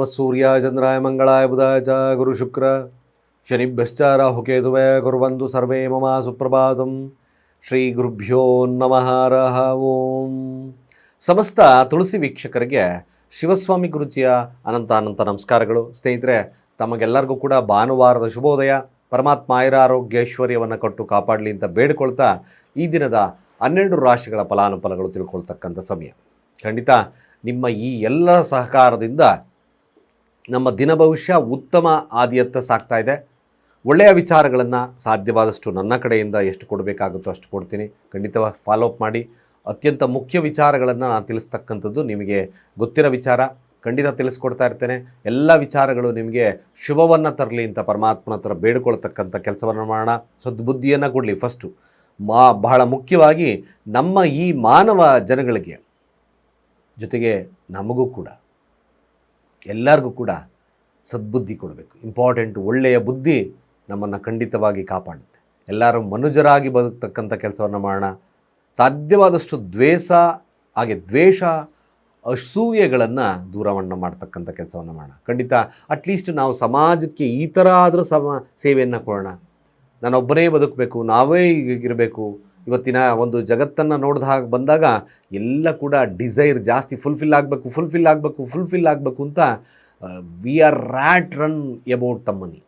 ನಮಃ ಸೂರ್ಯಾಯ ಚಂದ್ರಾಯ ಮಂಗಳಾಯ ಬುಧಾಯ ಚ ಗುರು ಶುಕ್ರ. ಶನಿಭ್ಯಶ್ಚ ರಾಹುಕೇತುವೇ ಕುರ್ವಂತು ಸರ್ವೇ ಮಮ ಸುಪ್ರಭಾತಂ. ಶ್ರೀ ಗುರುಭ್ಯೋ ನಮಃ ರಹ ಓಂ. ಸಮಸ್ತ ತುಳಸಿ ವೀಕ್ಷಕರಿಗೆ ಶಿವಸ್ವಾಮಿ ಗುರುಜಿಯ ಅನಂತ ಅನಂತ ನಮಸ್ಕಾರಗಳು. ಸ್ನೇಹಿತರೆ, ತಮಗೆಲ್ಲರಿಗೂ ಕೂಡ ಭಾನುವಾರದ ಶುಭೋದಯ. ಪರಮಾತ್ಮ ಆಯುರ ಐಶ್ವರ್ಯವನ್ನು ಕೊಟ್ಟು ಕಾಪಾಡಲಿ ಅಂತ ಬೇಡಿಕೊಳ್ತಾ ಈ ದಿನದ ಹನ್ನೆರಡು ರಾಶಿಗಳ ಫಲಾನುಫಲಗಳು ತಿಳ್ಕೊಳ್ತಕ್ಕಂಥ ಸಮಯ. ಖಂಡಿತ ನಿಮ್ಮ ಈ ಎಲ್ಲ ಸಹಕಾರದಿಂದ ನಮ್ಮ ದಿನ ಭವಿಷ್ಯ ಉತ್ತಮ ಆದಿಯತ್ತ ಸಾಗ್ತಾ ಇದೆ. ಒಳ್ಳೆಯ ವಿಚಾರಗಳನ್ನು ಸಾಧ್ಯವಾದಷ್ಟು ನನ್ನ ಕಡೆಯಿಂದ ಎಷ್ಟು ಕೊಡಬೇಕಾಗುತ್ತೋ ಅಷ್ಟು ಕೊಡ್ತೀನಿ. ಖಂಡಿತವಾಗಿ ಫಾಲೋಅಪ್ ಮಾಡಿ. ಅತ್ಯಂತ ಮುಖ್ಯ ವಿಚಾರಗಳನ್ನು ನಾನು ತಿಳಿಸ್ತಕ್ಕಂಥದ್ದು ನಿಮಗೆ ಗೊತ್ತಿರೋ ವಿಚಾರ. ಖಂಡಿತ ತಿಳಿಸ್ಕೊಡ್ತಾ ಇರ್ತೇನೆ. ಎಲ್ಲ ವಿಚಾರಗಳು ನಿಮಗೆ ಶುಭವನ್ನು ತರಲಿ ಅಂತ ಪರಮಾತ್ಮನ ಹತ್ರ ಬೇಡಿಕೊಳ್ತಕ್ಕಂಥ ಕೆಲಸವನ್ನು ಮಾಡೋಣ. ಸದ್ಬುದ್ಧಿಯನ್ನು ಕೊಡಲಿ ಫಸ್ಟು ಮಾ, ಬಹಳ ಮುಖ್ಯವಾಗಿ ನಮ್ಮ ಈ ಮಾನವ ಜನಗಳಿಗೆ ಜೊತೆಗೆ ನಮಗೂ ಕೂಡ. ಎಲ್ಲರಿಗೂ ಕೂಡ ಸದ್ಬುದ್ಧಿ ಕೊಡಬೇಕು. ಇಂಪಾರ್ಟೆಂಟ್ ಒಳ್ಳೆಯ ಬುದ್ಧಿ ನಮ್ಮನ್ನು ಖಂಡಿತವಾಗಿ ಕಾಪಾಡುತ್ತೆ. ಎಲ್ಲರೂ ಮನುಜರಾಗಿ ಬದುಕ್ತಕ್ಕಂಥ ಕೆಲಸವನ್ನು ಮಾಡೋಣ. ಸಾಧ್ಯವಾದಷ್ಟು ದ್ವೇಷ ಹಾಗೆ ದ್ವೇಷ, ಅಸೂಯೆಗಳನ್ನು ದೂರವನ್ನು ಮಾಡ್ತಕ್ಕಂಥ ಕೆಲಸವನ್ನು ಮಾಡೋಣ. ಖಂಡಿತ ಅಟ್ಲೀಸ್ಟ್ ನಾವು ಸಮಾಜಕ್ಕೆ ಈ ಥರ ಆದರೂ ಸಮ, ಸೇವೆಯನ್ನು ಕೊಡೋಣ. ನಾನೊಬ್ಬನೇ ಬದುಕಬೇಕು, ನಾವೇ ಇರಬೇಕು ಇವತ್ತಿನ ಒಂದು ಜಗತ್ತನ್ನು ಹಾಗೆ ಬಂದಾಗ ಎಲ್ಲ ಕೂಡ ಡಿಸೈರ್ ಜಾಸ್ತಿ ಫುಲ್ಫಿಲ್ ಆಗಬೇಕು ಫುಲ್ಫಿಲ್ ಆಗಬೇಕು ಫುಲ್ಫಿಲ್ ಆಗಬೇಕು ಅಂತ we are rat run about the money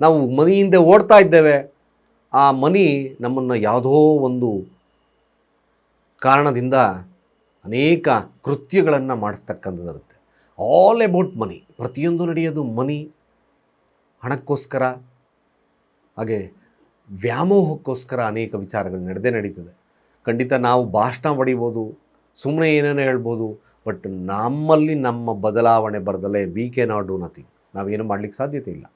ನಾವು ಮನಿಯಿಂದ ಓಡ್ತಾ ಇದ್ದೇವೆ. ಆ ಮನಿ ನಮ್ಮನ್ನು ಯಾವುದೋ ಒಂದು ಕಾರಣದಿಂದ ಅನೇಕ ಕೃತ್ಯಗಳನ್ನು ಮಾಡಿಸ್ತಕ್ಕಂಥದ್ದಿರುತ್ತೆ. ಆಲ್ ಎಬೌಟ್ ಮನಿ ಪ್ರತಿಯೊಂದು ನಡೆಯೋದು ಮನಿ ಹಣಕ್ಕೋಸ್ಕರ. ಹಾಗೆ ವ್ಯಾಮೋಹಕ್ಕೋಸ್ಕರ ಅನೇಕ ವಿಚಾರಗಳು ನಡೆದೇ ನಡೀತದೆ. ಖಂಡಿತ ನಾವು ಭಾಷಣ ಹೊಡಿಬೋದು ಸುಮ್ಮನೆ ಏನೇನೋ ಹೇಳ್ಬೋದು, ಬಟ್ ನಮ್ಮಲ್ಲಿ ನಮ್ಮ ಬದಲಾವಣೆ ಬರದಲ್ಲೇ we can not do nothing ನಾವೇನು ಮಾಡಲಿಕ್ಕೆ ಸಾಧ್ಯತೆ ಇಲ್ಲ.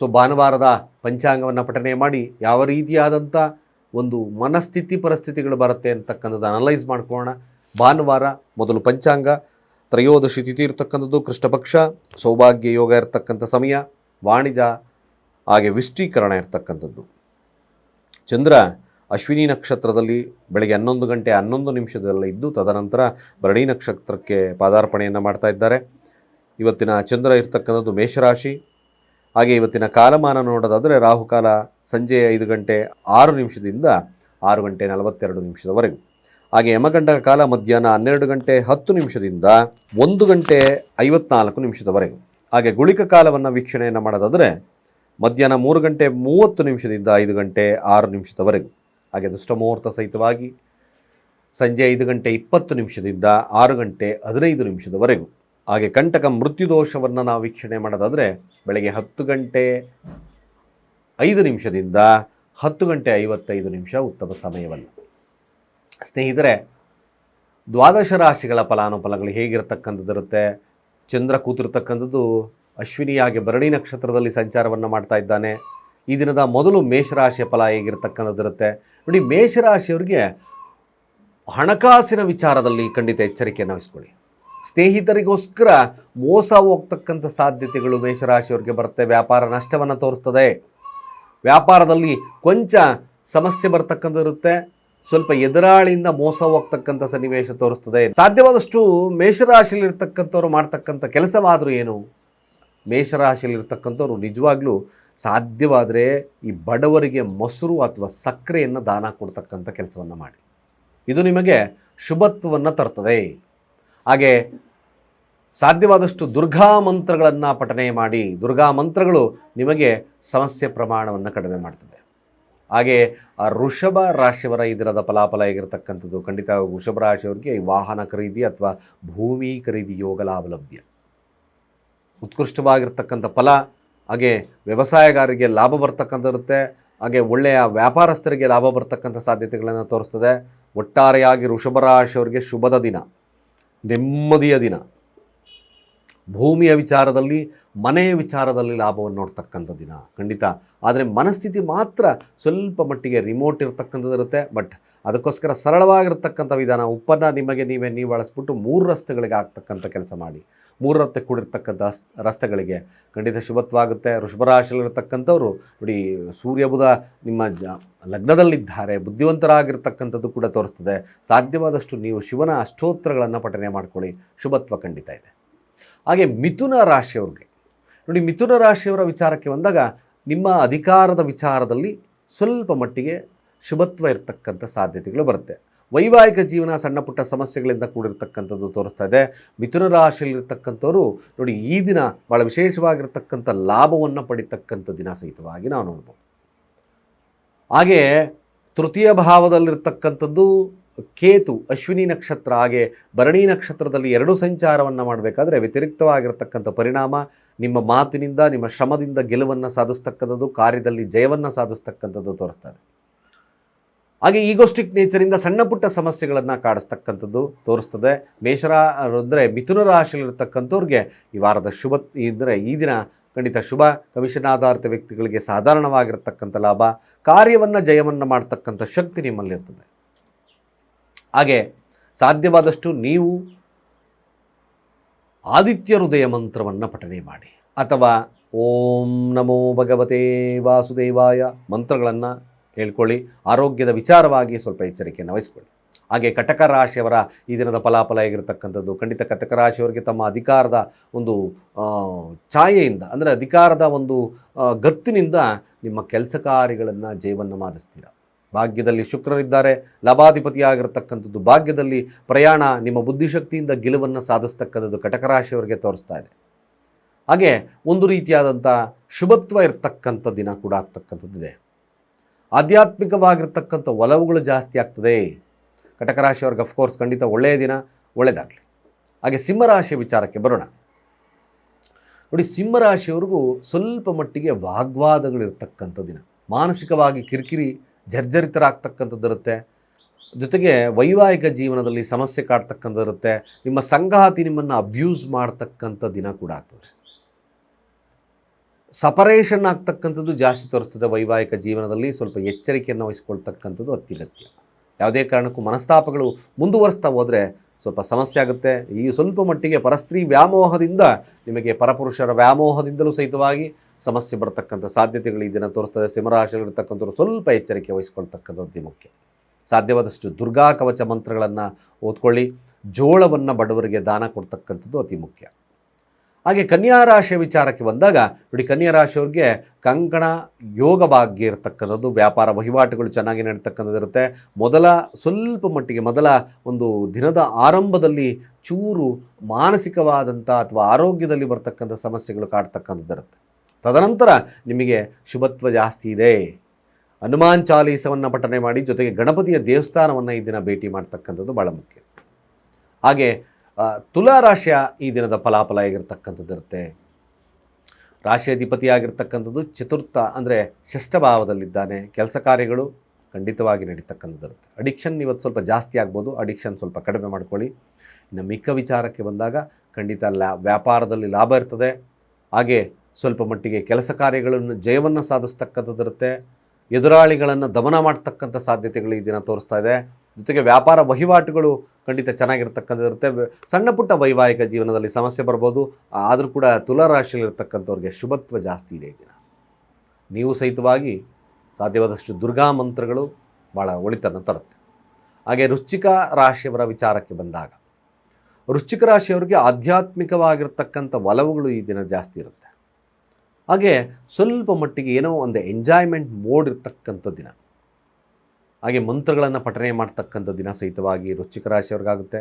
ಸೊ ಭಾನುವಾರದ ಪಂಚಾಂಗವನ್ನು ಪಠನೆ ಮಾಡಿ ಯಾವ ರೀತಿಯಾದಂಥ ಒಂದು ಮನಸ್ಥಿತಿ ಪರಿಸ್ಥಿತಿಗಳು ಬರುತ್ತೆ ಅಂತಕ್ಕಂಥದ್ದು ಅನಲೈಸ್ ಮಾಡ್ಕೊಳ್ಳೋಣ. ಭಾನುವಾರ ಮೊದಲು ಪಂಚಾಂಗ, ತ್ರಯೋದಶಿ ತಿಥಿ ಇರ್ತಕ್ಕಂಥದ್ದು ಕೃಷ್ಣಪಕ್ಷ, ಸೌಭಾಗ್ಯ ಯೋಗ ಇರತಕ್ಕಂಥ ಸಮಯ, ವಾಣಿಜ್ಯ, ಹಾಗೆ ವಿಷ್ಟೀಕರಣ ಇರ್ತಕ್ಕಂಥದ್ದು. ಚಂದ್ರ ಅಶ್ವಿನಿ ನಕ್ಷತ್ರದಲ್ಲಿ ಬೆಳಗ್ಗೆ ಹನ್ನೊಂದು ಗಂಟೆ ಹನ್ನೊಂದು ನಿಮಿಷದಲ್ಲ ಇದ್ದು ತದನಂತರ ಭರಣಿ ನಕ್ಷತ್ರಕ್ಕೆ ಪಾದಾರ್ಪಣೆಯನ್ನು ಮಾಡ್ತಾ ಇದ್ದಾರೆ. ಇವತ್ತಿನ ಚಂದ್ರ ಇರ್ತಕ್ಕಂಥದ್ದು ಮೇಷರಾಶಿ. ಹಾಗೆ ಇವತ್ತಿನ ಕಾಲಮಾನ ನೋಡೋದಾದರೆ ರಾಹುಕಾಲ ಸಂಜೆ ಐದು ಗಂಟೆ ಆರು ನಿಮಿಷದಿಂದ ಆರು ಗಂಟೆ ನಲವತ್ತೆರಡು ನಿಮಿಷದವರೆಗೂ. ಹಾಗೆ ಯಮಗಂಡ ಕಾಲ ಮಧ್ಯಾಹ್ನ ಹನ್ನೆರಡು ಗಂಟೆ ಹತ್ತು ನಿಮಿಷದಿಂದ ಒಂದು ಗಂಟೆ ಐವತ್ನಾಲ್ಕು ನಿಮಿಷದವರೆಗೂ. ಹಾಗೆ ಗುಳಿಕ ಕಾಲವನ್ನು ವೀಕ್ಷಣೆಯನ್ನು ಮಾಡೋದಾದರೆ ಮಧ್ಯಾಹ್ನ ಮೂರು ಗಂಟೆ ಮೂವತ್ತು ನಿಮಿಷದಿಂದ ಐದು ಗಂಟೆ ಆರು ನಿಮಿಷದವರೆಗೂ. ಹಾಗೆ ದುಷ್ಟಮುಹೂರ್ತ ಸಹಿತವಾಗಿ ಸಂಜೆ ಐದು ಗಂಟೆ ಇಪ್ಪತ್ತು ನಿಮಿಷದಿಂದ ಆರು ಗಂಟೆ ಹದಿನೈದು ನಿಮಿಷದವರೆಗೂ. ಹಾಗೆ ಕಂಟಕ ಮೃತ್ಯುದೋಷವನ್ನು ನಾವು ವೀಕ್ಷಣೆ ಮಾಡೋದಾದರೆ ಬೆಳಗ್ಗೆ ಹತ್ತು ಗಂಟೆ ಐದು ನಿಮಿಷದಿಂದ ಹತ್ತು ಗಂಟೆ ಐವತ್ತೈದು ನಿಮಿಷ ಉತ್ತಮ ಸಮಯವಲ್ಲ. ಸ್ನೇಹಿತರೆ, ದ್ವಾದಶ ರಾಶಿಗಳ ಫಲಾನುಫಲಗಳು ಹೇಗಿರತಕ್ಕಂಥದ್ದಿರುತ್ತೆ ಚಂದ್ರ ಕೂತಿರ್ತಕ್ಕಂಥದ್ದು ಅಶ್ವಿನಿಯಾಗಿ ಭರಣಿ ನಕ್ಷತ್ರದಲ್ಲಿ ಸಂಚಾರವನ್ನು ಮಾಡ್ತಾ ಇದ್ದಾನೆ. ಈ ದಿನದ ಮೊದಲು ಮೇಷರಾಶಿಯ ಫಲ ಹೇಗಿರ್ತಕ್ಕಂಥದ್ದಿರುತ್ತೆ ನೋಡಿ, ಮೇಷರಾಶಿಯವರಿಗೆ ಹಣಕಾಸಿನ ವಿಚಾರದಲ್ಲಿ ಖಂಡಿತ ಎಚ್ಚರಿಕೆಯನ್ನು ವಹಿಸ್ಕೊಳ್ಳಿ. ಸ್ನೇಹಿತರಿಗೋಸ್ಕರ ಮೋಸ ಹೋಗ್ತಕ್ಕಂಥ ಸಾಧ್ಯತೆಗಳು ಮೇಷರಾಶಿಯವರಿಗೆ ಬರುತ್ತೆ. ವ್ಯಾಪಾರ ನಷ್ಟವನ್ನು ತೋರಿಸ್ತದೆ. ವ್ಯಾಪಾರದಲ್ಲಿ ಕೊಂಚ ಸಮಸ್ಯೆ ಬರ್ತಕ್ಕಂಥದ್ದಿರುತ್ತೆ ಸ್ವಲ್ಪ ಎದುರಾಳಿಯಿಂದ ಮೋಸ ಹೋಗ್ತಕ್ಕಂಥ ಸನ್ನಿವೇಶ ತೋರಿಸ್ತದೆ. ಸಾಧ್ಯವಾದಷ್ಟು ಮೇಷರಾಶಿಯಲ್ಲಿರ್ತಕ್ಕಂಥವ್ರು ಮಾಡ್ತಕ್ಕಂಥ ಕೆಲಸವಾದರೂ ಏನು? ಮೇಷರಾಶಿಯಲ್ಲಿರ್ತಕ್ಕಂಥವ್ರು ನಿಜವಾಗ್ಲೂ ಸಾಧ್ಯವಾದರೆ ಈ ಬಡವರಿಗೆ ಮೊಸರು ಅಥವಾ ಸಕ್ಕರೆಯನ್ನು ದಾನ ಕೊಡ್ತಕ್ಕಂಥ ಕೆಲಸವನ್ನು ಮಾಡಿ. ಇದು ನಿಮಗೆ ಶುಭತ್ವವನ್ನು ತರ್ತದೆ. ಹಾಗೆ ಸಾಧ್ಯವಾದಷ್ಟು ದುರ್ಗಾ ಮಂತ್ರಗಳನ್ನು ಪಠನೆ ಮಾಡಿ, ದುರ್ಗಾ ಮಂತ್ರಗಳು ನಿಮಗೆ ಸಮಸ್ಯೆ ಪ್ರಮಾಣವನ್ನು ಕಡಿಮೆ ಮಾಡ್ತದೆ. ಹಾಗೆ ಆ ಋಷಭ ರಾಶಿಯವರ ಇದರದ ಫಲಾಫಲ ಆಗಿರತಕ್ಕಂಥದ್ದು ಖಂಡಿತ ವೃಷಭ ರಾಶಿಯವರಿಗೆ ವಾಹನ ಖರೀದಿ ಅಥವಾ ಭೂಮಿ ಖರೀದಿ ಯೋಗ ಲಾಭ ಲಭ್ಯ ಉತ್ಕೃಷ್ಟವಾಗಿರ್ತಕ್ಕಂಥ ಫಲ, ಹಾಗೆ ವ್ಯವಸಾಯಗಾರರಿಗೆ ಲಾಭ ಬರ್ತಕ್ಕಂಥದ್ದಿರುತ್ತೆ ಹಾಗೆ ಒಳ್ಳೆಯ ವ್ಯಾಪಾರಸ್ಥರಿಗೆ ಲಾಭ ಬರ್ತಕ್ಕಂಥ ಸಾಧ್ಯತೆಗಳನ್ನು ತೋರಿಸ್ತದೆ. ಒಟ್ಟಾರೆಯಾಗಿ ರಾಶಿಯವರಿಗೆ ಶುಭದ ದಿನ, ನೆಮ್ಮದಿಯ ದಿನ. ಭೂಮಿಯ ವಿಚಾರದಲ್ಲಿ, ಮನೆಯ ವಿಚಾರದಲ್ಲಿ ಲಾಭವನ್ನು ನೋಡ್ತಕ್ಕಂಥ ದಿನ ಖಂಡಿತ. ಆದರೆ ಮನಸ್ಥಿತಿ ಮಾತ್ರ ಸ್ವಲ್ಪ ಮಟ್ಟಿಗೆ ರಿಮೋಟ್ ಇರತಕ್ಕಂಥದ್ದಿರುತ್ತೆ ಬಟ್ ಅದಕ್ಕೋಸ್ಕರ ಸರಳವಾಗಿರ್ತಕ್ಕಂಥ ವಿಧಾನ, ಉಪ್ಪನ್ನು ನಿಮಗೆ ನೀವೇ ನೀವು ಬಳಸ್ಬಿಟ್ಟು ಮೂರು ರಸ್ತೆಗಳಿಗೆ ಆಗ್ತಕ್ಕಂಥ ಕೆಲಸ ಮಾಡಿ. ಮೂರು ರಸ್ತೆ ಕೂಡಿರ್ತಕ್ಕಂಥ ರಸ್ತೆಗಳಿಗೆ. ಖಂಡಿತ ಶುಭತ್ವಾಗುತ್ತೆ. ವೃಷಭರಾಶಿಯಲ್ಲಿರ್ತಕ್ಕಂಥವ್ರು, ನೋಡಿ, ಸೂರ್ಯ ಬುಧ ನಿಮ್ಮ ಜ, ಲಗ್ನದಲ್ಲಿದ್ದಾರೆ, ಬುದ್ಧಿವಂತರಾಗಿರ್ತಕ್ಕಂಥದ್ದು ಕೂಡ ತೋರಿಸ್ತದೆ. ಸಾಧ್ಯವಾದಷ್ಟು ನೀವು ಶಿವನ ಅಷ್ಟೋತ್ತರಗಳನ್ನು ಪಠನೆ ಮಾಡ್ಕೊಳ್ಳಿ. ಶುಭತ್ವ ಖಂಡಿತ ಇದೆ. ಹಾಗೆ ಮಿಥುನ ರಾಶಿಯವ್ರಿಗೆ. ನೋಡಿ, ಮಿಥುನ ರಾಶಿಯವರ ವಿಚಾರಕ್ಕೆ ಬಂದಾಗ ನಿಮ್ಮ ಅಧಿಕಾರದ ವಿಚಾರದಲ್ಲಿ ಸ್ವಲ್ಪ ಮಟ್ಟಿಗೆ ಶುಭತ್ವ ಇರತಕ್ಕಂಥ ಸಾಧ್ಯತೆಗಳು ಬರುತ್ತೆ. ವೈವಾಹಿಕ ಜೀವನ ಸಣ್ಣ ಪುಟ್ಟ ಸಮಸ್ಯೆಗಳಿಂದ ಕೂಡಿರ್ತಕ್ಕಂಥದ್ದು ತೋರಿಸ್ತಾ ಇದೆ. ಮಿಥುನ ರಾಶಿಯಲ್ಲಿರ್ತಕ್ಕಂಥವ್ರು ನೋಡಿ, ಈ ದಿನ ಭಾಳ ವಿಶೇಷವಾಗಿರ್ತಕ್ಕಂಥ ಲಾಭವನ್ನು ಪಡಿತಕ್ಕಂಥ ದಿನ ಸಹಿತವಾಗಿ ನಾವು ನೋಡ್ಬೋದು. ಹಾಗೆ ತೃತೀಯ ಭಾವದಲ್ಲಿರ್ತಕ್ಕಂಥದ್ದು ಕೇತು, ಅಶ್ವಿನಿ ನಕ್ಷತ್ರ, ಹಾಗೆ ಭರಣಿ ನಕ್ಷತ್ರದಲ್ಲಿ ಎರಡು ಸಂಚಾರವನ್ನು ಮಾಡಬೇಕಾದ್ರೆ ವ್ಯತಿರಿಕ್ತವಾಗಿರ್ತಕ್ಕಂಥ ಪರಿಣಾಮ ನಿಮ್ಮ ಮಾತಿನಿಂದ, ನಿಮ್ಮ ಶ್ರಮದಿಂದ ಗೆಲುವನ್ನು ಸಾಧಿಸ್ತಕ್ಕಂಥದ್ದು, ಕಾರ್ಯದಲ್ಲಿ ಜಯವನ್ನು ಸಾಧಿಸ್ತಕ್ಕಂಥದ್ದು ತೋರಿಸ್ತದೆ ಹಾಗೆ ಈಗೋಸ್ಟಿಕ್ ನೇಚರಿಂದ ಸಣ್ಣ ಪುಟ್ಟ ಸಮಸ್ಯೆಗಳನ್ನು ಕಾಡಿಸ್ತಕ್ಕಂಥದ್ದು ತೋರಿಸ್ತದೆ. ಮೇಷರ ಅಂದರೆ ಮಿಥುನ ರಾಶಿಯಲ್ಲಿರ್ತಕ್ಕಂಥವ್ರಿಗೆ ಈ ವಾರದ ಶುಭ ಇದ್ದರೆ ಈ ದಿನ ಖಂಡಿತ ಶುಭ. ಕಮಿಷನ್ ಆಧಾರಿತ ವ್ಯಕ್ತಿಗಳಿಗೆ ಸಾಧಾರಣವಾಗಿರ್ತಕ್ಕಂಥ ಲಾಭ. ಕಾರ್ಯವನ್ನು ಜಯವನ್ನು ಮಾಡ್ತಕ್ಕಂಥ ಶಕ್ತಿ ನಿಮ್ಮಲ್ಲಿರ್ತದೆ. ಹಾಗೆ ಸಾಧ್ಯವಾದಷ್ಟು ನೀವು ಆದಿತ್ಯ ಹೃದಯ ಮಂತ್ರವನ್ನು ಪಠನೆ ಮಾಡಿ. ಅಥವಾ ಓಂ ನಮೋ ಭಗವತೆ ವಾಸುದೇವಾಯ ಮಂತ್ರಗಳನ್ನು ಹೇಳ್ಕೊಳ್ಳಿ ಆರೋಗ್ಯದ ವಿಚಾರವಾಗಿ ಸ್ವಲ್ಪ ಎಚ್ಚರಿಕೆಯನ್ನು ವಹಿಸ್ಕೊಳ್ಳಿ. ಹಾಗೆ ಕಟಕ ರಾಶಿಯವರ ಈ ದಿನದ ಫಲಾಫಲ ಆಗಿರತಕ್ಕಂಥದ್ದು ಖಂಡಿತ ಕಟಕ ರಾಶಿಯವರಿಗೆ ತಮ್ಮ ಅಧಿಕಾರದ ಒಂದು ಛಾಯೆಯಿಂದ, ಅಂದರೆ ಅಧಿಕಾರದ ಒಂದು ಗತ್ತಿನಿಂದ ನಿಮ್ಮ ಕೆಲಸ ಕಾರ್ಯಗಳನ್ನು ಜೀವನ ಮಾಡಿಸ್ತೀರ? ಭಾಗ್ಯದಲ್ಲಿ ಶುಕ್ರರಿದ್ದಾರೆ. ಲಭಾಧಿಪತಿಯಾಗಿರ್ತಕ್ಕಂಥದ್ದು ಭಾಗ್ಯದಲ್ಲಿ ಪ್ರಯಾಣ ನಿಮ್ಮ ಬುದ್ಧಿಶಕ್ತಿಯಿಂದ ಗೆಲುವನ್ನು ಸಾಧಿಸ್ತಕ್ಕಂಥದ್ದು ಕಟಕ ರಾಶಿಯವರಿಗೆ ತೋರಿಸ್ತಾ ಇದೆ. ಹಾಗೆ ಒಂದು ರೀತಿಯಾದಂಥ ಶುಭತ್ವ ಇರತಕ್ಕಂಥ ದಿನ ಕೂಡ ಆಗ್ತಕ್ಕಂಥದ್ದಿದೆ. ಆಧ್ಯಾತ್ಮಿಕವಾಗಿರ್ತಕ್ಕಂಥ ಒಲವುಗಳು ಜಾಸ್ತಿ ಆಗ್ತದೆ. ಕಟಕ ರಾಶಿಯವ್ರಿಗೆ ಅಫ್ಕೋರ್ಸ್ ಖಂಡಿತ ಒಳ್ಳೆಯ ದಿನ ಒಳ್ಳೆಯದಾಗಲಿ ಹಾಗೆ ಸಿಂಹರಾಶಿ ವಿಚಾರಕ್ಕೆ ಬರೋಣ. ನೋಡಿ, ಸಿಂಹರಾಶಿಯವ್ರಿಗೂ ಸ್ವಲ್ಪ ಮಟ್ಟಿಗೆ ವಾಗ್ವಾದಗಳಿರ್ತಕ್ಕಂಥ ದಿನ. ಮಾನಸಿಕವಾಗಿ ಕಿರಿಕಿರಿ, ಜರ್ಜರಿತರಾಗ್ತಕ್ಕಂಥದ್ದಿರುತ್ತೆ. ಜೊತೆಗೆ ವೈವಾಹಿಕ ಜೀವನದಲ್ಲಿ ಸಮಸ್ಯೆ ಕಾಡ್ತಕ್ಕಂಥದ್ದಿರುತ್ತೆ. ನಿಮ್ಮ ಸಂಗಾತಿ ನಿಮ್ಮನ್ನು ಅಬ್ಯೂಸ್ ಮಾಡ್ತಕ್ಕಂಥ ದಿನ ಕೂಡ ಆಗ್ತದೆ. ಸಪರೇಷನ್ ಆಗ್ತಕ್ಕಂಥದ್ದು ಜಾಸ್ತಿ ತೋರಿಸ್ತದೆ ವೈವಾಹಿಕ ಜೀವನದಲ್ಲಿ ಸ್ವಲ್ಪ ಎಚ್ಚರಿಕೆಯನ್ನು ವಹಿಸ್ಕೊಳ್ತಕ್ಕಂಥದ್ದು ಅತ್ಯಗತ್ಯ. ಯಾವುದೇ ಕಾರಣಕ್ಕೂ ಮನಸ್ತಾಪಗಳು ಮುಂದುವರಿಸ್ತಾ ಹೋದರೆ ಸ್ವಲ್ಪ ಸಮಸ್ಯೆ ಆಗುತ್ತೆ. ಈ ಸ್ವಲ್ಪ ಮಟ್ಟಿಗೆ ಪರಸ್ತ್ರೀ ವ್ಯಾಮೋಹದಿಂದ ನಿಮಗೆ ಪರಪುರುಷರ ವ್ಯಾಮೋಹದಿಂದಲೂ ಸಹಿತವಾಗಿ ಸಮಸ್ಯೆ ಬರತಕ್ಕಂಥ ಸಾಧ್ಯತೆಗಳು ಇದನ್ನು ತೋರಿಸ್ತದೆ. ಸಿಂಹರಾಶಿಯಲ್ಲಿರ್ತಕ್ಕಂಥವ್ರು ಸ್ವಲ್ಪ ಎಚ್ಚರಿಕೆ ವಹಿಸ್ಕೊಳ್ತಕ್ಕಂಥದ್ದು ಅತಿ ಮುಖ್ಯ. ಸಾಧ್ಯವಾದಷ್ಟು ದುರ್ಗಾ ಕವಚ ಮಂತ್ರಗಳನ್ನು ಓದ್ಕೊಳ್ಳಿ. ಜೋಳವನ್ನು ಬಡವರಿಗೆ ದಾನ ಕೊಡ್ತಕ್ಕಂಥದ್ದು ಅತಿ ಮುಖ್ಯ. ಹಾಗೆ ಕನ್ಯಾ ರಾಶಿಯ ವಿಚಾರಕ್ಕೆ ಬಂದಾಗ, ನೋಡಿ ಕನ್ಯಾ ರಾಶಿಯವ್ರಿಗೆ ಕಂಕಣ ಯೋಗ ಭಾಗ್ಯ ಇರತಕ್ಕಂಥದ್ದು, ವ್ಯಾಪಾರ ವಹಿವಾಟುಗಳು ಚೆನ್ನಾಗಿ ನಡೀತಕ್ಕಂಥದ್ದು ಇರುತ್ತೆ. ಮೊದಲ ಸ್ವಲ್ಪ ಮಟ್ಟಿಗೆ, ಮೊದಲ ಒಂದು ದಿನದ ಆರಂಭದಲ್ಲಿ ಚೂರು ಮಾನಸಿಕವಾದಂಥ ಅಥವಾ ಆರೋಗ್ಯದಲ್ಲಿ ಬರ್ತಕ್ಕಂಥ ಸಮಸ್ಯೆಗಳು ಕಾಡ್ತಕ್ಕಂಥದ್ದು ಇರುತ್ತೆ. ತದನಂತರ ನಿಮಗೆ ಶುಭತ್ವ ಜಾಸ್ತಿ ಇದೆ. ಹನುಮಾನ್ ಚಾಲೀಸವನ್ನು ಪಠನೆ ಮಾಡಿ, ಜೊತೆಗೆ ಗಣಪತಿಯ ದೇವಸ್ಥಾನವನ್ನು ಈ ದಿನ ಭೇಟಿ ಮಾಡ್ತಕ್ಕಂಥದ್ದು ಭಾಳ ಮುಖ್ಯ. ಹಾಗೆ ಆ, ತುಲಾ ರಾಶಿಯ ಈ ದಿನದ ಫಲಾಫಲ ಆಗಿರ್ತಕ್ಕಂಥದ್ದು ಇರುತ್ತೆ? ರಾಶಿಯಾಧಿಪತಿಯಾಗಿರ್ತಕ್ಕಂಥದ್ದು ಚತುರ್ಥ ಅಂದರೆ ಷಷ್ಠಭಾವದಲ್ಲಿದ್ದಾನೆ ಕೆಲಸ ಕಾರ್ಯಗಳು ಖಂಡಿತವಾಗಿ ನಡೀತಕ್ಕಂಥದ್ದು ಇರುತ್ತೆ. ಅಡಿಕ್ಷನ್ ಇವತ್ತು ಸ್ವಲ್ಪ ಜಾಸ್ತಿ ಆಗ್ಬೋದು. ಅಡಿಕ್ಷನ್ ಸ್ವಲ್ಪ ಕಡಿಮೆ ಮಾಡ್ಕೊಳ್ಳಿ. ಇನ್ನು ಮಿಕ್ಕ ವಿಚಾರಕ್ಕೆ ಬಂದಾಗ ಖಂಡಿತ ಲಾ ವ್ಯಾಪಾರದಲ್ಲಿ ಲಾಭ ಇರ್ತದೆ. ಹಾಗೆ ಸ್ವಲ್ಪ ಮಟ್ಟಿಗೆ ಕೆಲಸ ಕಾರ್ಯಗಳನ್ನು ಜಯವನ್ನು ಸಾಧಿಸ್ತಕ್ಕಂಥದ್ದು ಇರುತ್ತೆ. ಎದುರಾಳಿಗಳನ್ನು ದಮನ ಮಾಡ್ತಕ್ಕಂಥ ಸಾಧ್ಯತೆಗಳು ಈ ದಿನ ತೋರಿಸ್ತಾ ಇದೆ. ಜೊತೆಗೆ ವ್ಯಾಪಾರ ವಹಿವಾಟುಗಳು ಖಂಡಿತ ಚೆನ್ನಾಗಿರ್ತಕ್ಕಂಥದ್ದಿರುತ್ತೆ ಸಣ್ಣ ಪುಟ್ಟ ವೈವಾಹಿಕ ಜೀವನದಲ್ಲಿ ಸಮಸ್ಯೆ ಬರ್ಬೋದು. ಆದರೂ ಕೂಡ ತುಲಾ ರಾಶಿಯಲ್ಲಿರ್ತಕ್ಕಂಥವ್ರಿಗೆ ಶುಭತ್ವ ಜಾಸ್ತಿ ಇದೆ ದಿನ. ನೀವು ಸಹಿತವಾಗಿ ಸಾಧ್ಯವಾದಷ್ಟು ದುರ್ಗಾ ಮಂತ್ರಗಳು ಭಾಳ ಒಳಿತನ್ನು ತರುತ್ತೆ. ಹಾಗೆ ರುಚಿಕ ರಾಶಿಯವರ ವಿಚಾರಕ್ಕೆ ಬಂದಾಗ, ವೃಶ್ಚಿಕ ರಾಶಿಯವರಿಗೆ ಆಧ್ಯಾತ್ಮಿಕವಾಗಿರ್ತಕ್ಕಂಥ ಒಲವುಗಳು ಈ ದಿನ ಜಾಸ್ತಿ ಇರುತ್ತೆ. ಹಾಗೆ ಸ್ವಲ್ಪ ಮಟ್ಟಿಗೆ ಏನೋ ಒಂದು ಎಂಜಾಯ್ಮೆಂಟ್ ಮೋಡ್ ಇರ್ತಕ್ಕಂಥ ದಿನ. ಹಾಗೆ ಮಂತ್ರಗಳನ್ನು ಪಠನೆ ಮಾಡ್ತಕ್ಕಂಥ ದಿನ ಸಹಿತವಾಗಿ ವೃಶ್ಚಿಕ ರಾಶಿಯವ್ರಿಗಾಗುತ್ತೆ.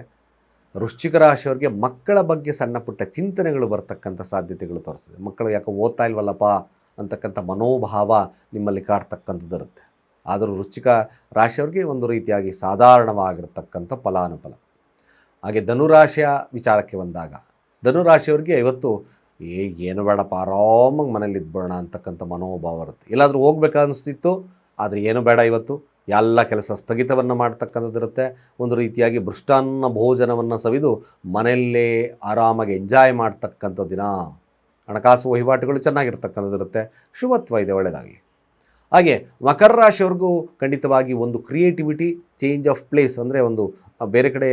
ವೃಶ್ಚಿಕ ರಾಶಿಯವ್ರಿಗೆ ಮಕ್ಕಳ ಬಗ್ಗೆ ಸಣ್ಣ ಪುಟ್ಟ ಚಿಂತನೆಗಳು ಬರ್ತಕ್ಕಂಥ ಸಾಧ್ಯತೆಗಳು ತೋರಿಸ್ತದೆ ಮಕ್ಕಳು ಯಾಕೆ ಓದ್ತಾ ಇಲ್ವಲ್ಲಪ್ಪ ಅಂತಕ್ಕಂಥ ಮನೋಭಾವ ನಿಮ್ಮಲ್ಲಿ ಕಾಡ್ತಕ್ಕಂಥದ್ದು ಇರುತ್ತೆ ಆದರೂ ವೃಶ್ಚಿಕ ರಾಶಿಯವ್ರಿಗೆ ಒಂದು ರೀತಿಯಾಗಿ ಸಾಧಾರಣವಾಗಿರ್ತಕ್ಕಂಥ ಫಲಾನುಫಲ. ಹಾಗೆ ಧನುರಾಶಿಯ ವಿಚಾರಕ್ಕೆ ಬಂದಾಗ, ಧನುರಾಶಿಯವ್ರಿಗೆ ಇವತ್ತು ಏ, ಏನು ಬೇಡಪ್ಪ, ಆರಾಮಾಗಿ ಮನೇಲಿ ಇದ್ಬಿಡೋಣ ಅಂತಕ್ಕಂಥ ಮನೋಭಾವ ಇರುತ್ತೆ. ಎಲ್ಲಾದರೂ ಹೋಗ್ಬೇಕನ್ನಿಸ್ತಿತ್ತು ಆದರೆ ಏನು ಬೇಡ ಇವತ್ತು. ಎಲ್ಲ ಕೆಲಸ ಸ್ಥಗಿತವನ್ನು ಮಾಡ್ತಕ್ಕಂಥದ್ದಿರುತ್ತೆ ಒಂದು ರೀತಿಯಾಗಿ ಭೃಷ್ಟಾನ್ನ ಭೋಜನವನ್ನು ಸವಿದು ಮನೆಯಲ್ಲೇ ಆರಾಮಾಗಿ ಎಂಜಾಯ್ ಮಾಡ್ತಕ್ಕಂಥ ದಿನ. ಹಣಕಾಸು ವಹಿವಾಟುಗಳು ಚೆನ್ನಾಗಿರ್ತಕ್ಕಂಥದ್ದಿರುತ್ತೆ ಶುಭತ್ವ ಇದೆ ಒಳ್ಳೆಯದಾಗಲಿ ಹಾಗೆ ಮಕರ ರಾಶಿಯವ್ರಿಗೂ ಖಂಡಿತವಾಗಿ ಒಂದು ಕ್ರಿಯೇಟಿವಿಟಿ ಚೇಂಜ್ ಆಫ್ ಪ್ಲೇಸ್ ಅಂದರೆ ಒಂದು ಬೇರೆ ಕಡೆ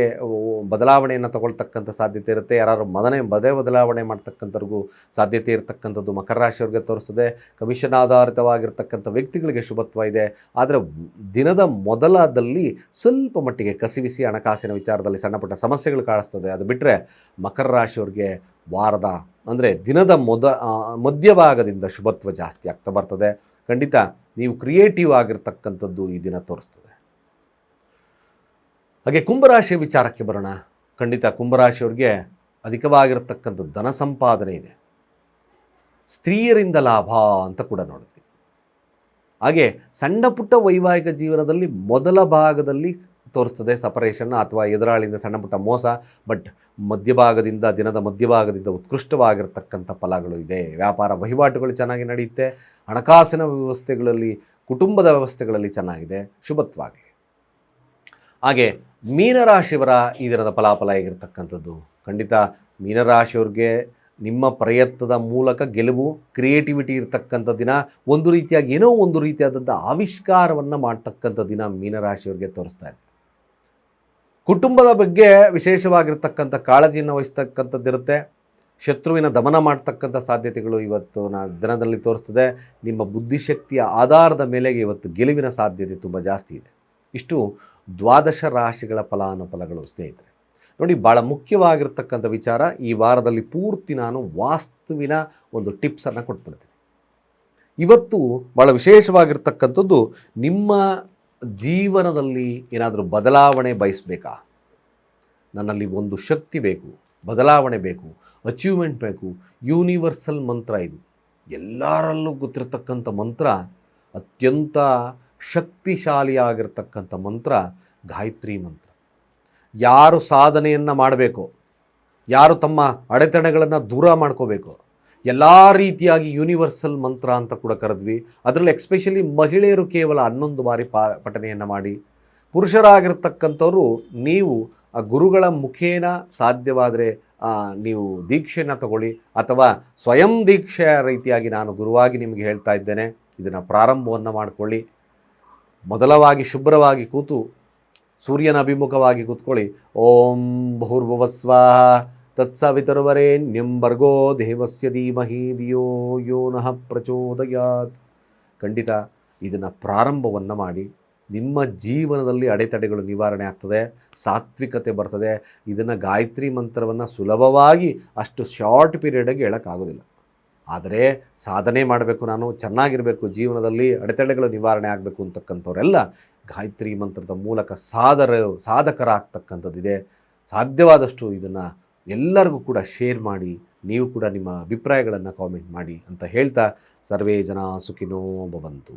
ಬದಲಾವಣೆಯನ್ನು ತಗೊಳ್ತಕ್ಕಂಥ ಸಾಧ್ಯತೆ ಇರುತ್ತೆ. ಯಾರು ಮದನೆ ಮದುವೆ ಬದಲಾವಣೆ ಮಾಡ್ತಕ್ಕಂಥವ್ರಿಗೂ ಸಾಧ್ಯತೆ ಇರತಕ್ಕಂಥದ್ದು ಮಕರ ರಾಶಿಯವ್ರಿಗೆ ತೋರಿಸ್ತದೆ. ಕಮಿಷನ್ ಆಧಾರಿತವಾಗಿರ್ತಕ್ಕಂಥ ವ್ಯಕ್ತಿಗಳಿಗೆ ಶುಭತ್ವ ಇದೆ. ಆದರೆ ದಿನದ ಮೊದಲಾದಲ್ಲಿ ಸ್ವಲ್ಪ ಮಟ್ಟಿಗೆ ಕಸಿವಿಸಿ ಹಣಕಾಸಿನ ವಿಚಾರದಲ್ಲಿ ಸಣ್ಣಪುಟ್ಟ ಸಮಸ್ಯೆಗಳು ಕಾಣಿಸ್ತದೆ. ಅದು ಬಿಟ್ಟರೆ ಮಕರ ರಾಶಿಯವ್ರಿಗೆ ವಾರದ ಅಂದರೆ ದಿನದ ಮೊದ ಮಧ್ಯಭಾಗದಿಂದ ಶುಭತ್ವ ಜಾಸ್ತಿ ಆಗ್ತಾ ಬರ್ತದೆ. ಖಂಡಿತ ನೀವು ಕ್ರಿಯೇಟಿವ್ ಆಗಿರ್ತಕ್ಕಂಥದ್ದು ಈ ದಿನ ತೋರಿಸ್ತದೆ. ಹಾಗೆ ಕುಂಭರಾಶಿಯ ವಿಚಾರಕ್ಕೆ ಬರೋಣ. ಖಂಡಿತ ಕುಂಭರಾಶಿಯವ್ರಿಗೆ ಅಧಿಕವಾಗಿರ್ತಕ್ಕಂಥ ಧನ ಸಂಪಾದನೆ ಇದೆ. ಸ್ತ್ರೀಯರಿಂದ ಲಾಭ ಅಂತ ಕೂಡ ನೋಡಿದ್ವಿ. ಹಾಗೆ ಸಣ್ಣ ಪುಟ್ಟ ವೈವಾಹಿಕ ಜೀವನದಲ್ಲಿ ಮೊದಲ ಭಾಗದಲ್ಲಿ ತೋರಿಸ್ತದೆ ಸಪರೇಷನ್ ಅಥವಾ ಎದುರಾಳಿಂದ ಸಣ್ಣ ಪುಟ್ಟ ಮೋಸ ಬಟ್ ಮಧ್ಯಭಾಗದಿಂದ, ದಿನದ ಮಧ್ಯಭಾಗದಿಂದ ಉತ್ಕೃಷ್ಟವಾಗಿರ್ತಕ್ಕಂಥ ಫಲಗಳು ಇದೆ. ವ್ಯಾಪಾರ ವಹಿವಾಟುಗಳು ಚೆನ್ನಾಗಿ ನಡೆಯುತ್ತೆ, ಹಣಕಾಸಿನ ವ್ಯವಸ್ಥೆಗಳಲ್ಲಿ, ಕುಟುಂಬದ ವ್ಯವಸ್ಥೆಗಳಲ್ಲಿ ಚೆನ್ನಾಗಿದೆ. ಶುಭತ್ವಾಗಲಿ. ಹಾಗೆ, ಮೀನರಾಶಿಯವರ ಈ ದಿನದ ಫಲಾಫಲ ಹೇಗಿರ್ತಕ್ಕಂಥದ್ದು? ಖಂಡಿತ ಮೀನರಾಶಿಯವ್ರಿಗೆ ನಿಮ್ಮ ಪ್ರಯತ್ನದ ಮೂಲಕ ಗೆಲುವು ಕ್ರಿಯೇಟಿವಿಟಿ ಇರತಕ್ಕಂಥ ದಿನ, ಒಂದು ರೀತಿಯಾಗಿ ಏನೋ ಒಂದು ರೀತಿಯಾದಂಥ ಆವಿಷ್ಕಾರವನ್ನು ಮಾಡ್ತಕ್ಕಂಥ ದಿನ ಮೀನರಾಶಿಯವ್ರಿಗೆ ತೋರಿಸ್ತಾ ಇದೆ ಕುಟುಂಬದ ಬಗ್ಗೆ ವಿಶೇಷವಾಗಿರ್ತಕ್ಕಂಥ ಕಾಳಜಿಯನ್ನು ವಹಿಸ್ತಕ್ಕಂಥದ್ದಿರುತ್ತೆ. ಶತ್ರುವಿನ ದಮನ ಮಾಡ್ತಕ್ಕಂಥ ಸಾಧ್ಯತೆಗಳು ಇವತ್ತು ನಾ ದಿನದಲ್ಲಿ ತೋರಿಸ್ತದೆ. ನಿಮ್ಮ ಬುದ್ಧಿಶಕ್ತಿಯ ಆಧಾರದ ಮೇಲೆಗೆ ಇವತ್ತು ಗೆಲುವಿನ ಸಾಧ್ಯತೆ ತುಂಬ ಜಾಸ್ತಿ ಇದೆ. ಇಷ್ಟು ದ್ವಾದಶ ರಾಶಿಗಳ ಫಲಾನುಫಲಗಳು ಸ್ನೇಹಿತರೆ. ನೋಡಿ ಭಾಳ ಮುಖ್ಯವಾಗಿರ್ತಕ್ಕಂಥ ವಿಚಾರ, ಈ ವಾರದಲ್ಲಿ ಪೂರ್ತಿ ನಾನು ವಾಸ್ತುವಿನ ಒಂದು ಟಿಪ್ಸನ್ನು ಕೊಟ್ಬಿಡ್ತೀನಿ. ಇವತ್ತು ಭಾಳ ವಿಶೇಷವಾಗಿರ್ತಕ್ಕಂಥದ್ದು ನಿಮ್ಮ ಜೀವನದಲ್ಲಿ ಏನಾದರೂ ಬದಲಾವಣೆ ಬಯಸಬೇಕಾ? ನನ್ನಲ್ಲಿ ಒಂದು ಶಕ್ತಿ ಬೇಕು, ಬದಲಾವಣೆ ಬೇಕು ಅಚೀವ್ಮೆಂಟ್ ಬೇಕು ಯೂನಿವರ್ಸಲ್ ಮಂತ್ರ ಇದು. ಎಲ್ಲರಲ್ಲೂ ಗೊತ್ತಿರತಕ್ಕಂಥ ಮಂತ್ರ, ಅತ್ಯಂತ ಶಕ್ತಿಶಾಲಿಯಾಗಿರ್ತಕ್ಕಂಥ ಮಂತ್ರ ಗಾಯತ್ರಿ ಮಂತ್ರ. ಯಾರು ಸಾಧನೆಯನ್ನು ಮಾಡಬೇಕು, ಯಾರು ತಮ್ಮ ಅಡೆತಡೆಗಳನ್ನು ದೂರ ಮಾಡ್ಕೋಬೇಕು ಎಲ್ಲ ರೀತಿಯಾಗಿ ಯೂನಿವರ್ಸಲ್ ಮಂತ್ರ ಅಂತ ಕೂಡ ಕರೆದ್ವಿ. ಅದರಲ್ಲಿ ಎಕ್ಸ್ಪೆಷಲಿ ಮಹಿಳೆಯರು ಕೇವಲ ಹನ್ನೊಂದು ಬಾರಿ ಪಾ ಪಠನೆಯನ್ನು ಮಾಡಿ. ಪುರುಷರಾಗಿರ್ತಕ್ಕಂಥವ್ರು ನೀವು ಆ ಗುರುಗಳ ಮುಖೇನ ಸಾಧ್ಯವಾದರೆ ನೀವು ದೀಕ್ಷೆಯನ್ನು ತಗೊಳ್ಳಿ. ಅಥವಾ ಸ್ವಯಂ ದೀಕ್ಷೆಯ ರೀತಿಯಾಗಿ ನಾನು ಗುರುವಾಗಿ ನಿಮಗೆ ಹೇಳ್ತಾ ಇದ್ದೇನೆ. ಇದನ್ನು ಪ್ರಾರಂಭವನ್ನು ಮಾಡಿಕೊಳ್ಳಿ. ಮೊದಲವಾಗಿ ಶುಭ್ರವಾಗಿ ಕೂತು ಸೂರ್ಯನ ಅಭಿಮುಖವಾಗಿ ಕೂತ್ಕೊಳ್ಳಿ. ಓಂ ಭೂರ್ಭುವಸ್ವಾಹ. ತತ್ಸವಿತರ್ವರೇಣ್ಯಂ ಭರ್ಗೋ ದೇವಸ್ಯ ಧೀಮಹಿ ಧಿಯೋ ಯೋ ನಃ ಪ್ರಚೋದಯಾತ್ ಖಂಡಿತ ಇದನ್ನು ಪ್ರಾರಂಭವನ್ನು ಮಾಡಿ ನಿಮ್ಮ ಜೀವನದಲ್ಲಿ ಅಡೆತಡೆಗಳು ನಿವಾರಣೆ ಆಗ್ತದೆ, ಸಾತ್ವಿಕತೆ ಬರ್ತದೆ, ಇದನ್ನು ಗಾಯತ್ರಿ ಮಂತ್ರವನ್ನು ಸುಲಭವಾಗಿ ಅಷ್ಟು ಶಾರ್ಟ್ ಪೀರಿಯಡಾಗಿ ಹೇಳೋಕ್ಕಾಗೋದಿಲ್ಲ. ಆದರೆ ಸಾಧನೆ ಮಾಡಬೇಕು ನಾನು, ಚೆನ್ನಾಗಿರಬೇಕು, ಜೀವನದಲ್ಲಿ ಅಡೆತಡೆಗಳು ನಿವಾರಣೆ ಆಗಬೇಕು ಅಂತಕ್ಕಂಥವರೆಲ್ಲ ಗಾಯತ್ರಿ ಮಂತ್ರದ ಮೂಲಕ ಸಾಧರ ಸಾಧಕರಾಗ್ತಕ್ಕಂಥದ್ದಿದೆ. ಸಾಧ್ಯವಾದಷ್ಟು ಇದನ್ನು ಎಲ್ಲರಿಗೂ ಕೂಡ ಶೇರ್ ಮಾಡಿ, ನೀವು ಕೂಡ ನಿಮ್ಮ ಅಭಿಪ್ರಾಯಗಳನ್ನು ಕಾಮೆಂಟ್ ಮಾಡಿ ಅಂತ ಹೇಳ್ತಾ ಸರ್ವೇ ಜನ ಸುಖಿನೋ ಭವಂತು.